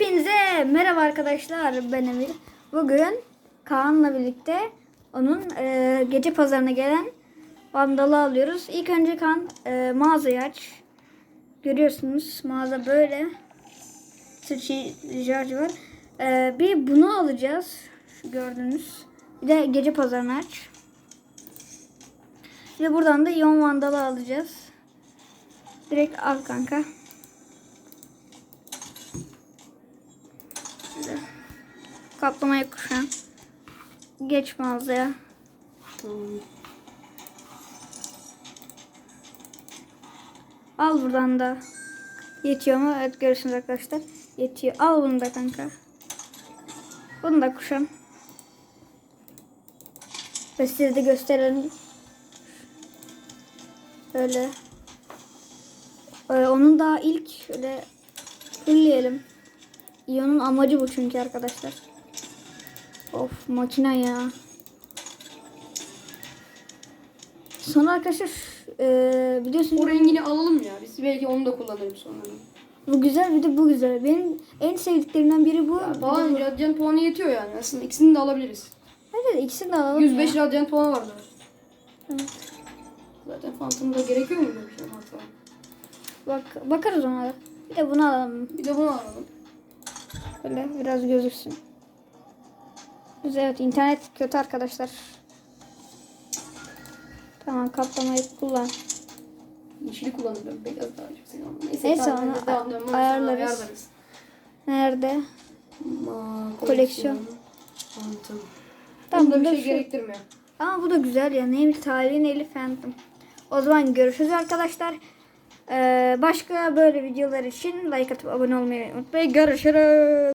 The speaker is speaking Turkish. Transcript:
Hepinize merhaba arkadaşlar ben Emir. Bugün Kaan'la birlikte onun e, gece pazarına gelen vandalı alıyoruz. İlk önce Kaan e, mağazayı aç. Görüyorsunuz mağaza böyle. Sıçrayıcı var. E, bir bunu alacağız. Şu gördüğünüz. Bir de gece pazarını aç. Bir de buradan da iyon vandalı alacağız. Direkt al kanka. Kaplamayı kuşan. Geç mağazaya. Al buradan da. Yetiyor mu? Evet görürsünüz arkadaşlar. Yetiyor. Al bunu da kanka. Bunu da kuşan. Ve size de gösterelim. Böyle. Ee, onun daha ilk şöyle fulleyelim. İyonun amacı bu çünkü arkadaşlar. Of makine ya. Sonra arkadaşlar e, biliyorsunuz O rengini alalım ya. Biz belki onu da kullanırız sonra. bu güzel bir de bu güzel. Benim en sevdiklerimden biri bu. Daha radyant puanı yetiyor yani. Aslında ikisini de alabiliriz. Hadi ikisini de alalım 105 ya. radyant puanı vardı. Evet. Zaten Phantom'da gerekiyor mu bir şey hatta? Bak, bakarız ona. Bir de bunu alalım. Bir de bunu alalım. Böyle biraz gözüksün. Evet internet kötü arkadaşlar. Tamam kaplamayı kullan. Yeşili kullanırım. Beyaz daha çok seviyorum. Neyse, Neyse, onu sonra ayarlarız. Nerede? Ma, Koleksiyon. Phantom. Tamam, bir bunda şey şu- gerektirmiyor. Ama bu da güzel ya. Neymiş tarihin eli Phantom. O zaman görüşürüz arkadaşlar. Ee, başka böyle videolar için like atıp abone olmayı unutmayın. Görüşürüz.